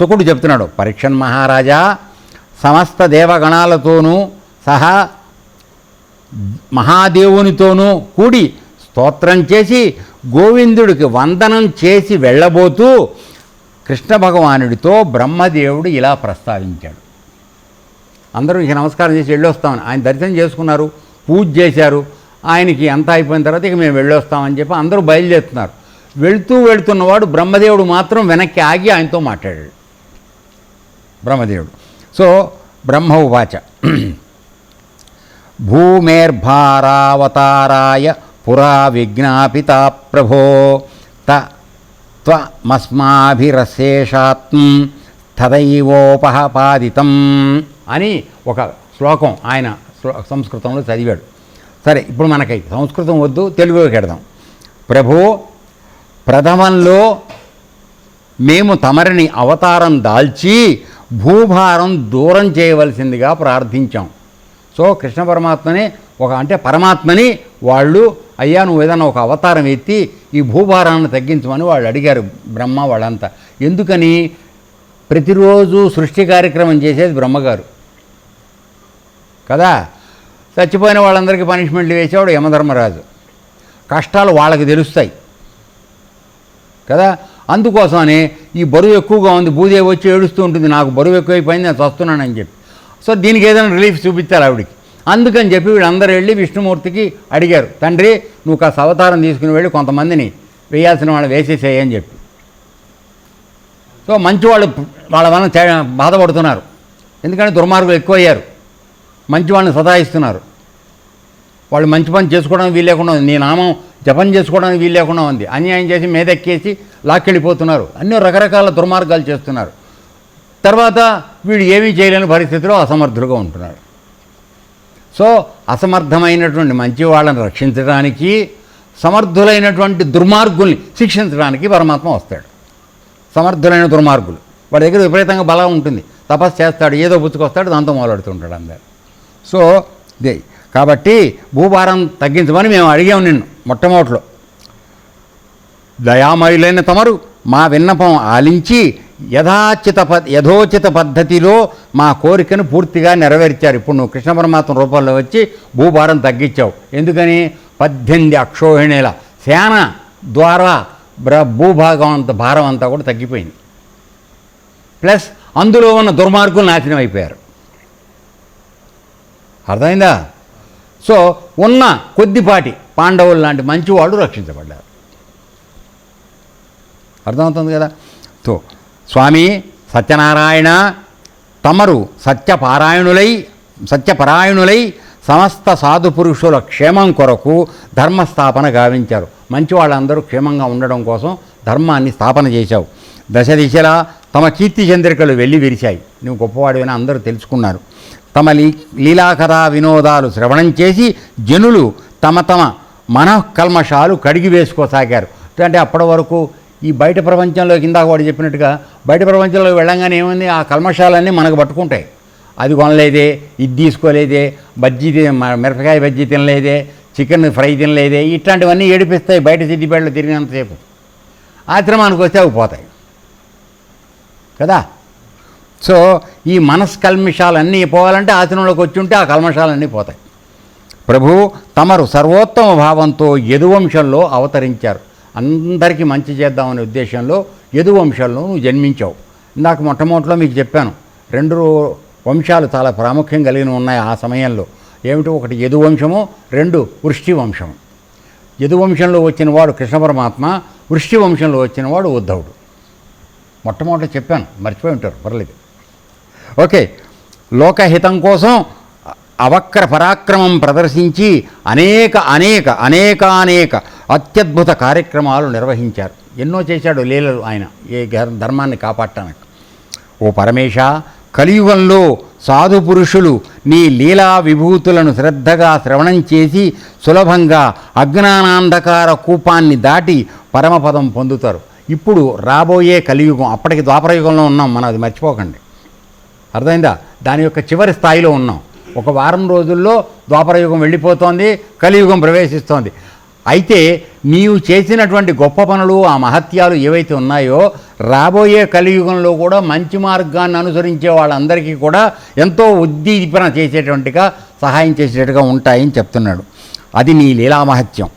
సుకుడు చెప్తున్నాడు పరీక్షన్ మహారాజా సమస్త దేవగణాలతోనూ సహా మహాదేవునితోనూ కూడి స్తోత్రం చేసి గోవిందుడికి వందనం చేసి వెళ్ళబోతూ కృష్ణ భగవానుడితో బ్రహ్మదేవుడు ఇలా ప్రస్తావించాడు. అందరూ ఇక నమస్కారం చేసి వెళ్ళొస్తామని ఆయన దర్శనం చేసుకున్నారు పూజ చేశారు. ఆయనకి అంతా అయిపోయిన తర్వాత ఇక మేము వెళ్ళొస్తామని చెప్పి అందరూ బయలుదేరుతున్నారు. వెళ్తూ వెళుతున్నవాడు బ్రహ్మదేవుడు మాత్రం వెనక్కి ఆగి ఆయనతో మాట్లాడాడు. బ్రహ్మదేవుడు. సో బ్రహ్మ ఉవాచ. భూమేర్భారావతారాయ పురా విజ్ఞాపిత ప్రభో త త్వమస్మాభిరశేషాత్ం తదైవోపహపాదితం అని ఒక శ్లోకం ఆయన సంస్కృతంలో చదివాడు. సరే ఇప్పుడు మనకి సంస్కృతం వద్దు తెలుగులోకి వెడదాం. ప్రభు ప్రథమంలో మేము తమరిని అవతారం దాల్చి భూభారం దూరం చేయవలసిందిగా ప్రార్థించాం. సో కృష్ణ పరమాత్మని ఒక అంటే పరమాత్మని వాళ్ళు అయ్యా నువ్వు ఏదైనా ఒక అవతారం ఎత్తి ఈ భూభారాన్ని తగ్గించమని వాళ్ళు అడిగారు బ్రహ్మ వాళ్ళంతా. ఎందుకని? ప్రతిరోజు సృష్టి కార్యక్రమం చేసేది బ్రహ్మగారు. కదా? చచ్చిపోయిన వాళ్ళందరికీ పనిష్మెంట్లు వేసేవాడు యమధర్మరాజు. కష్టాలు వాళ్ళకి తెలుస్తాయి. కదా? అందుకోసమని ఈ బరువు ఎక్కువగా ఉంది. భూదేవి వచ్చి ఏడుస్తూ ఉంటుంది. నాకు బరువు ఎక్కువైపోయింది నేను చస్తున్నానని చెప్పి. సో దీనికి ఏదైనా రిలీఫ్ చూపించారు ఆవిడికి. అందుకని చెప్పి వీళ్ళందరూ వెళ్ళి విష్ణుమూర్తికి అడిగారు. తండ్రి నువ్వు కాస్త అవతారం తీసుకుని వెళ్ళి కొంతమందిని వేయాల్సిన వాళ్ళు వేసేసేయని చెప్పి. సో మంచి వాళ్ళు వాళ్ళ వలన బాధపడుతున్నారు. ఎందుకంటే దుర్మార్గులు ఎక్కువయ్యారు. మంచి వాళ్ళని సతాయిస్తున్నారు. వాళ్ళు మంచి పని చేసుకోవడానికి వీలు లేకుండా ఉంది. నీ నామం జపం చేసుకోవడానికి వీలు లేకుండా ఉంది. అన్యాయం చేసి మీదెక్కేసి లాక్కెళ్ళిపోతున్నారు. అన్ని రకరకాల దుర్మార్గాలు చేస్తున్నారు. తర్వాత వీడు ఏమీ చేయలేని పరిస్థితిలో అసమర్థులుగా ఉంటున్నారు. సో అసమర్థమైనటువంటి మంచి వాళ్ళని రక్షించడానికి సమర్థులైనటువంటి దుర్మార్గుల్ని శిక్షించడానికి పరమాత్మ వస్తాడు. సమర్థులైన దుర్మార్గులు. వాడి దగ్గర విపరీతంగా బలం ఉంటుంది. తపస్సు చేస్తాడు ఏదో పుచ్చుకొస్తాడు దాంతో మొదలెడుతుంటాడు అందరు. సో దే కాబట్టి భూభారం తగ్గించమని మేము అడిగాము నిన్ను మొట్టమొదటిలో. దయామయులైన తమరు మా విన్నపం ఆలించి యథాచిత పద్ యథోచిత పద్ధతిలో మా కోరికను పూర్తిగా నెరవేర్చారు. ఇప్పుడు నువ్వు కృష్ణ పరమాత్మ రూపంలో వచ్చి భూభారం తగ్గించావు. ఎందుకని? పద్దెనిమిది అక్షోహిణీల సేన ద్వారా బ్ర భూభాగం అంత భారం అంతా కూడా తగ్గిపోయింది. ప్లస్ అందులో ఉన్న దుర్మార్గులు నాశనం అయిపోయారు. అర్థమైందా? సో ఉన్న కొద్దిపాటి పాండవులు లాంటి మంచి వాళ్ళు రక్షించబడ్డారు. అర్థమవుతుంది కదా? తో స్వామి సత్యనారాయణ తమరు సత్యపారాయణులై సత్యపరాయణులై సమస్త సాధు పురుషుల క్షేమం కొరకు ధర్మస్థాపన గావించారు. మంచి వాళ్ళందరూ క్షేమంగా ఉండడం కోసం ధర్మాన్ని స్థాపన చేశావు. దశ దిశలా తమ కీర్తి చంద్రికలు వెళ్ళి విరిశాయి. నువ్వు గొప్పవాడివైనా అందరూ తెలుసుకున్నారు. తమ లీ లీలాకథా వినోదాలు శ్రవణం చేసి జనులు తమ తమ మనఃకల్మషాలు కడిగి వేసుకోసాగారు. అంటే అప్పటి వరకు ఈ బయట ప్రపంచంలోకి ఇందాక వాడు చెప్పినట్టుగా బయట ప్రపంచంలోకి వెళ్ళంగానే ఏముంది? ఆ కల్మషాలన్నీ మనకు పట్టుకుంటాయి. అది కొనలేదే ఇది తీసుకోలేదే బజ్జీ మిరపకాయ బజ్జీ తినలేదే చికెన్ ఫ్రై తినలేదే ఇట్లాంటివన్నీ ఏడిపిస్తాయి బయట సిద్దిపేటలో తిరిగినంతసేపు. ఆశ్రమానికి వస్తే అవి పోతాయి. కదా? సో ఈ మనస్కల్మిషాలన్నీ పోవాలంటే ఆశ్రమంలోకి వచ్చి ఉంటే ఆ కల్మషాలన్నీ పోతాయి. ప్రభు తమరు సర్వోత్తమ భావంతో యదువంశంలో అవతరించారు. అందరికీ మంచి చేద్దామనే ఉద్దేశంలో యదు వంశంలో నువ్వు జన్మించావు. ఇందాక మొట్టమొదటిలో మీకు చెప్పాను రెండు వంశాలు చాలా ప్రాముఖ్యం కలిగిన ఉన్నాయి ఆ సమయంలో. ఏమిటి? ఒకటి యదు వంశము రెండు వృష్టి వంశము యదువంశంలో వచ్చిన వాడు కృష్ణ పరమాత్మ వృష్టి వంశంలో వచ్చిన వాడు ఉద్ధవుడు. మొట్టమొదట చెప్పాను మర్చిపోయి ఉంటారు పర్లేదు. ఓకే లోకహితం కోసం అవక్ర పరాక్రమం ప్రదర్శించి అనేక అనేక అనేకానేక అత్యద్భుత కార్యక్రమాలు నిర్వహించారు. ఎన్నో చేశాడు లీలలు ఆయన. ఏ ధర్మాన్ని కాపాడటానికి. ఓ పరమేశ కలియుగంలో సాధు పురుషులు నీ లీలా విభూతులను శ్రద్ధగా శ్రవణం చేసి సులభంగా అజ్ఞానాంధకార కూపాన్ని దాటి పరమపదం పొందుతారు. ఇప్పుడు రాబోయే కలియుగం అప్పటికి ద్వాపరయుగంలో ఉన్నాం మనం అది మర్చిపోకండి. అర్థమైందా? దాని యొక్క చివరి స్థాయిలో ఉన్నాం. ఒక వారం రోజుల్లో ద్వాపరయుగం వెళ్ళిపోతోంది కలియుగం ప్రవేశిస్తోంది. అయితే నీవు చేసినటువంటి గొప్ప పనులు ఆ మహత్యాలు ఏవైతే ఉన్నాయో రాబోయే కలియుగంలో కూడా మంచి మార్గాన్ని అనుసరించే వాళ్ళందరికీ కూడా ఎంతో ఉద్దీపన చేసేటువంటిగా సహాయం చేసేటట్టుగా ఉంటాయని చెప్తున్నాడు. అది నీ లీలామహత్యం.